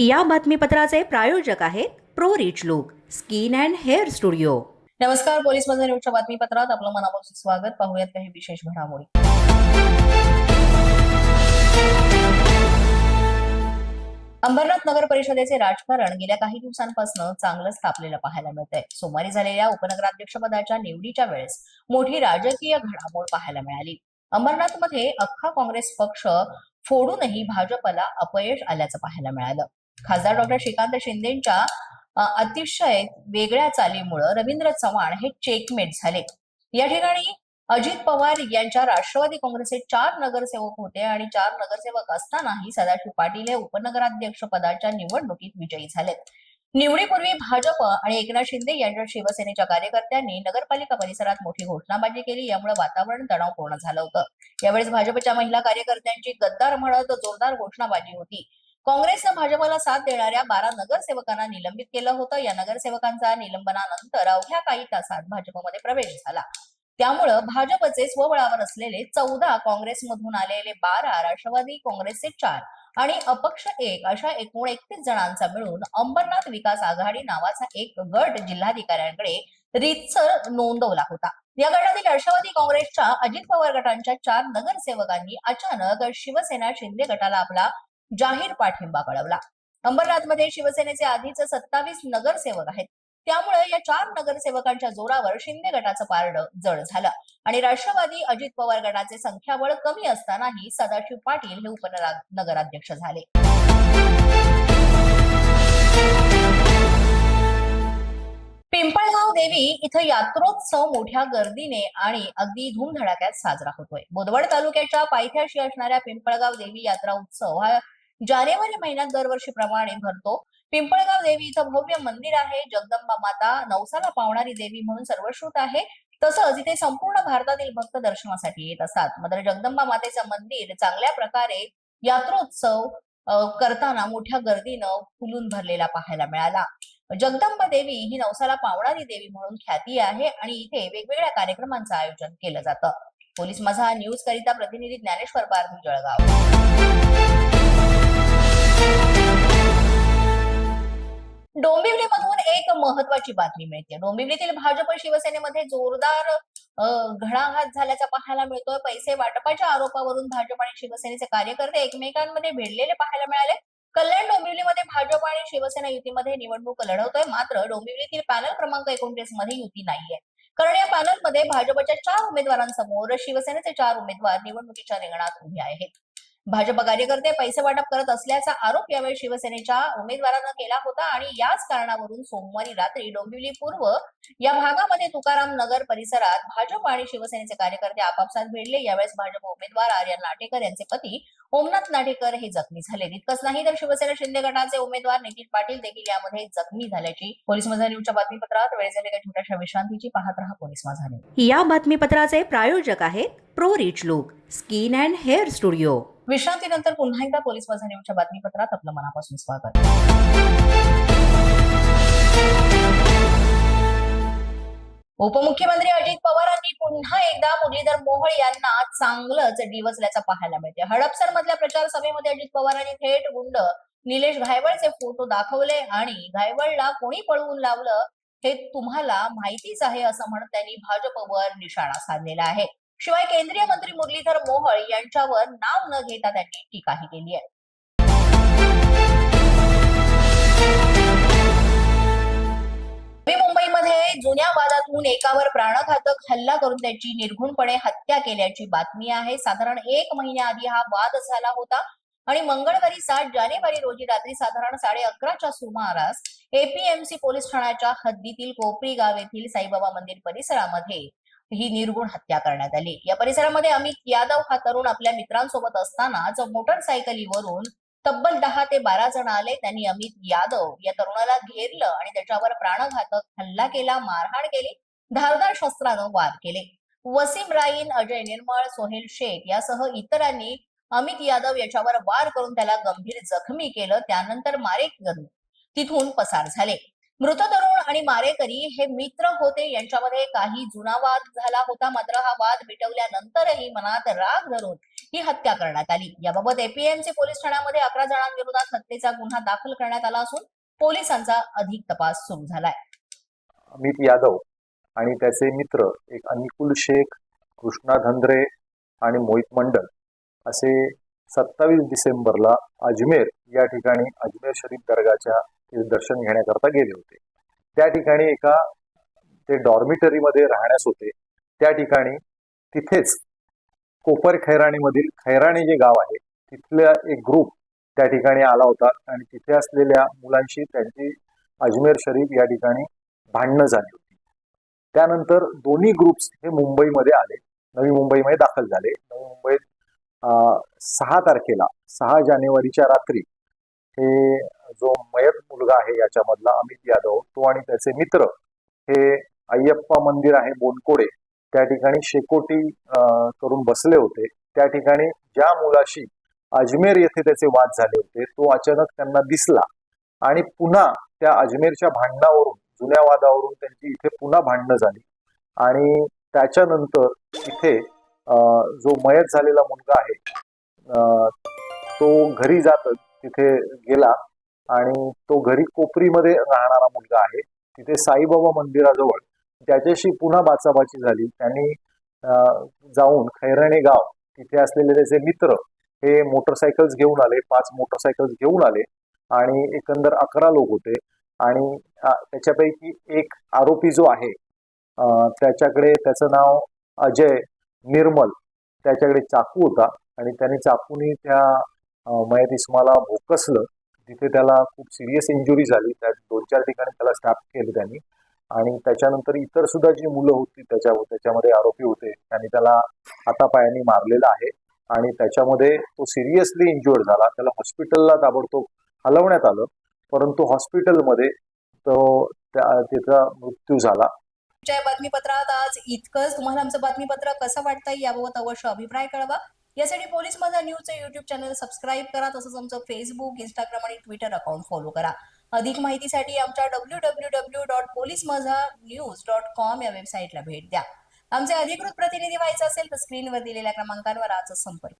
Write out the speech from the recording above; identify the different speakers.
Speaker 1: या बातमीपत्राचे प्रायोजक आहेत pro rich look skin and hair studio.
Speaker 2: नमस्कार पोलीसमध्ये न्यूजच्या बातमीपत्रात आपलं मनापासून स्वागत. पाहूयात काही विशेष घडामोडी. अंबरनाथ नगर परिषदेचे राजकारण गेल्या काही दिवसांपासून चांगलंच तापलेलं पाहायला मिळतंय. सोमवारी झालेल्या उपनगराध्यक्षपदाच्या निवडीच्या वेळेस मोठी राजकीय घडामोड पाहायला मिळाली. अंबरनाथमध्ये अख्खा काँग्रेस पक्ष फोडूनही भाजपला अपयश आल्याचं पाहायला मिळालं. खासदार डॉक्टर श्रीकांत शिंदेच्या अतिशय वेगळ्या चालीमुळं रवींद्र चव्हाण हे चेकमेट झाले. या ठिकाणी अजित पवार यांच्या राष्ट्रवादी काँग्रेसचे चार नगरसेवक होते आणि चार नगरसेवक असतानाही सदाशिव पाटील हे उपनगराध्यक्ष पदाच्या निवडणुकीत विजयी झालेत निवडीपूर्वी भाजप आणि एकनाथ शिंदे यांच्या शिवसेनेच्या कार्यकर्त्यांनी नगरपालिका परिसरात मोठी घोषणाबाजी केली यामुळे वातावरण तणावपूर्ण झालं होतं. यावेळेस भाजपच्या महिला कार्यकर्त्यांची गद्दार म्हणत जोरदार घोषणाबाजी होती. काँग्रेसनं भाजपला साथ देणाऱ्या बारा नगरसेवकांना निलंबित केलं होतं. या नगरसेवकांचा निलंबनानंतर अवघ्या काही तासात भाजपमध्ये प्रवेश झाला. त्यामुळं भाजपचे स्वबळावर असलेले चौदा काँग्रेसमधून आलेले बारा राष्ट्रवादी काँग्रेसचे चार आणि अपक्ष एक अशा एकूण एकतीस जणांचा मिळून अंबरनाथ विकास आघाडी नावाचा एक गट जिल्हाधिकाऱ्यांकडे रीतसर नोंदवला होता. या गटातील राष्ट्रवादी काँग्रेसच्या अजित पवार गटांच्या चार नगरसेवकांनी अचानक शिवसेना शिंदे गटाला आपला जाहीर पाठिंबा कळवला. अंबरनाथमध्ये शिवसेनेचे आधीच सत्तावीस नगरसेवक आहेत. त्यामुळे या चार नगरसेवकांच्या जोरावर शिंदे गटाचं पारडं जड झालं आणि राष्ट्रवादी अजित पवार गटाचे संख्याबळ कमी असतानाही सदाशिव पाटील हे उपनगराध्यक्ष नगराध्यक्ष झाले. पिंपळगाव देवी इथं यात्रोत्सव मोठ्या गर्दीने आणि अगदी धूमधडाक्यात साजरा होतोय. बोदवड तालुक्याच्या पायथ्याशी असणाऱ्या पिंपळगाव देवी यात्रा उत्सव हा जानेवारी महिन्यात दरवर्षीप्रमाणे भरतो. पिंपळगाव देवी इथं भव्य मंदिर आहे. जगदंबा माता नवसाला पावणारी देवी म्हणून सर्वश्रुत आहे. तसंच इथे संपूर्ण भारतातील भक्त दर्शनासाठी येत असतात. मात्र जगदंबा मातेचं मंदिर चांगल्या प्रकारे यात्रोत्सव करताना मोठ्या गर्दीनं फुलून भरलेला पाहायला मिळाला. जगदंबा देवी ही नवसाला पावणारी देवी म्हणून ख्याती आहे आणि इथे वेगवेगळ्या कार्यक्रमांचं आयोजन केलं जातं. पोलीस माझा न्यूज करिता प्रतिनिधी ज्ञानेश्वर पारधी जळगाव. डोंबिवलीमधून एक महत्वाची बातमी मिळते. डोंबिवलीतील भाजप शिवसेनेमध्ये जोरदार घडाघात झाल्याचा पाहायला मिळतोय. पैसे वाटपाच्या आरोपावरून भाजप आणि शिवसेनेचे कार्यकर्ते एकमेकांमध्ये भिडलेले पाहायला मिळाले. कल्याण डोंबिवलीमध्ये भाजप आणि शिवसेना युतीमध्ये निवडणूक लढवतोय. मात्र डोंबिवलीतील पॅनल क्रमांक एकोणतीसमध्ये युती नाहीये. कारण या पॅनलमध्ये भाजपच्या चार उमेदवारांसमोर शिवसेनेचे चार उमेदवार निवडणुकीच्या रिंगणात उभे आहेत. भाजप कार्यकर्ते पैसे वाटप करत असल्याचा आरोप यावेळी शिवसेनेच्या उमेदवारानं केला होता आणि याच कारणावरून सोमवारी रात्री डोंबिवली पूर्व या भागामध्ये तुकाराम नगर परिसरात भाजप आणि शिवसेनेचे कार्यकर्ते आपापसात भिडले. यावेळेस भाजप उमेदवार आर्यन लाटेकर यांचे पती ओमनाथ नाटेकर हे जखमी झाले. इतकंच नाही तर शिवसेना शिंदे गटाचे उमेदवार नितीन पाटील देखील यामध्ये जखमी झाल्याची पोलीस माझा न्यूजच्या बातमीपत्रात वेळ झालेल्या छोट्याशा विश्रांतीची पाहत रहा पोलीस माझा न्यूज
Speaker 1: या बातमीपत्राचे प्रायोजक आहेत pro rich look skin and hair studio.
Speaker 2: विश्रांतीनंतर पुन्हा एकदा पोलीस माझा न्यूजच्या बातमीपत्रात आपलं मनापासून स्वागत. उपमुख्यमंत्री अजित पवारांनी पुन्हा एकदा मुरलीधर मोहोळ यांना चांगलंच डिवचल्याचं पाहायला मिळते हडपसर मधल्या प्रचार सभेमध्ये अजित पवारांनी थेट गुंड निलेश घायवळचे फोटो दाखवले आणि घायवळला कोणी पळवून लावलं हे तुम्हाला माहितीच आहे असं म्हणत त्यांनी भाजपवर निशाणा साधलेला आहे. शिवाय केंद्रीय मंत्री मुरलीधर मोहोळ यांच्यावर नाव न घेता त्यांनी टीकाही केली आहे. मुंबईमध्ये जुन्या वादातून एकावर प्राणघातक हल्ला करून त्याची निर्घुणपणे हत्या केल्याची बातमी आहे. साधारण एक महिन्याआधी हा वाद झाला होता. आणि मंगळवारी सात जानेवारी रोजी रात्री साधारण साडे अकराच्या सुमारास एपीएमसी पोलीस ठाण्याच्या हद्दीतील कोपरी गाव येथील साईबाबा मंदिर परिसरामध्ये ही निर्गुण हत्या करण्यात आली. या परिसरामध्ये अमित यादव हा तरुण आपल्या मित्रांसोबत असतानाच मोटरसायकलीवरून तब्बल दहा ते बारा जण आले. त्यांनी अमित यादव या तरुणाला घेरलं आणि त्याच्यावर प्राणघातक हल्ला केला मारहाण केली धारदार शस्त्रानं वार केले. वसीम राईन अजय निर्मळ सोहेल शेख यासह इतरांनी अमित यादव याच्यावर वार करून त्याला गंभीर जखमी केलं. त्यानंतर मारेकरी तिथून पसार झाले. मृत तरुण आणि मारेकरी हे मित्र होते. यांच्यामध्ये काही जुना वाद झाला होता. मात्र हा वाद मिटवल्यानंतरही मनात राग धरून ही हत्या करण्यात आली. याबाबत एपीएमसी पोलीस ठाण्यामध्ये अकरा जणांविरोधात हत्येचा गुन्हा दाखल करण्यात आला असून पोलिसांचा अधिक तपास सुरू झालाय.
Speaker 3: अमित यादव आणि त्याचे मित्र एक अनिकुल शेख कृष्णा धंद्रे आणि मोहित मंडल असे सत्तावीस डिसेंबरला अजमेर या ठिकाणी अजमेर शरीफ दर्गाच्या दर्शन घेण्याकरता गेले होते. त्या ठिकाणी एका ते डॉर्मिटरीमध्ये राहण्यास होते. त्या ठिकाणी तिथेच कोपर खैराणीमधील खैराणी जे गाव आहे तिथला एक ग्रुप त्या ठिकाणी आला होता आणि तिथे असलेल्या मुलांशी त्यांची अजमेर शरीफ या ठिकाणी भांडणं झाली होती. त्यानंतर दोन्ही ग्रुप्स हे मुंबईमध्ये आले. नवी मुंबईमध्ये दाखल झाले. नवी मुंबईत सहा तारखेला सहा जानेवारीच्या रात्री हे जो मयत मुलगा आहे याच्यामधला अमित यादव तो आणि त्याचे मित्र हे अय्यप्पा मंदिर आहे बोनकोडे त्या ठिकाणी शेकोटी अं, करून बसले होते. त्या ठिकाणी ज्या मुलाशी अजमेर येथे त्याचे वाद झाले होते तो अचानक त्यांना दिसला आणि पुन्हा त्या अजमेरच्या भांडणावरून जुन्या वादावरून त्यांची इथे पुन्हा भांडणं झाली आणि त्याच्यानंतर इथे अं, जो मयत झालेला मुलगा आहे अं, तो घरी जात तिथे गेला आणि तो घरी कोपरीमध्ये राहणारा मुलगा आहे. तिथे साईबाबा मंदिराजवळ त्याच्याशी पुन्हा बाचाबाची झाली त्यांनी जाऊन खैराणे गाव तिथे असलेले त्याचे मित्र हे मोटरसायकल्स घेऊन आले पाच मोटरसायकल्स घेऊन आले आणि एकंदर अकरा लोक होते आणि त्याच्यापैकी एक आरोपी जो आहे त्याच्याकडे त्याचं नाव अजय निर्मल त्याच्याकडे चाकू होता आणि त्याने चाकूनी त्या मयत इस्माला भोकसलं. तिथे त्याला खूप सिरियस इंजुरी झाली. त्या दोन चार ठिकाणी त्याला स्टॅप केलं त्यांनी. आणि त्याच्यानंतर इतर सुद्धा जी मुलं होती त्याच्या त्याच्यामध्ये आरोपी होते त्यांनी त्याला हातापायाने मारलेलं आहे. आणि त्याच्यामध्ये तो सिरियसली इंज्युअर्ड झाला. त्याला हॉस्पिटलला ताबडतोब हलवण्यात आलं. परंतु हॉस्पिटलमध्ये तो त्या त्याचा मृत्यू झाला.
Speaker 2: आमच्या बातमीपत्रात आज इतकंच. तुम्हाला आमचं बातमीपत्र कसं वाटतं याबाबत अवश्य अभिप्राय कळवा. यासाठी पोलीस माझा न्यूजचं युट्यूब चॅनल सबस्क्राईब करा. तसंच आमचं फेसबुक इंस्टाग्राम आणि ट्विटर अकाउंट फॉलो करा. अधिक माहितीसाठी आमच्या W W W dot police Majha news dot com या वेबसाईटला भेट द्या. आमचे अधिकृत प्रतिनिधी व्हायचं असेल तर स्क्रीनवर दिलेल्या क्रमांकांवर आजच संपर्क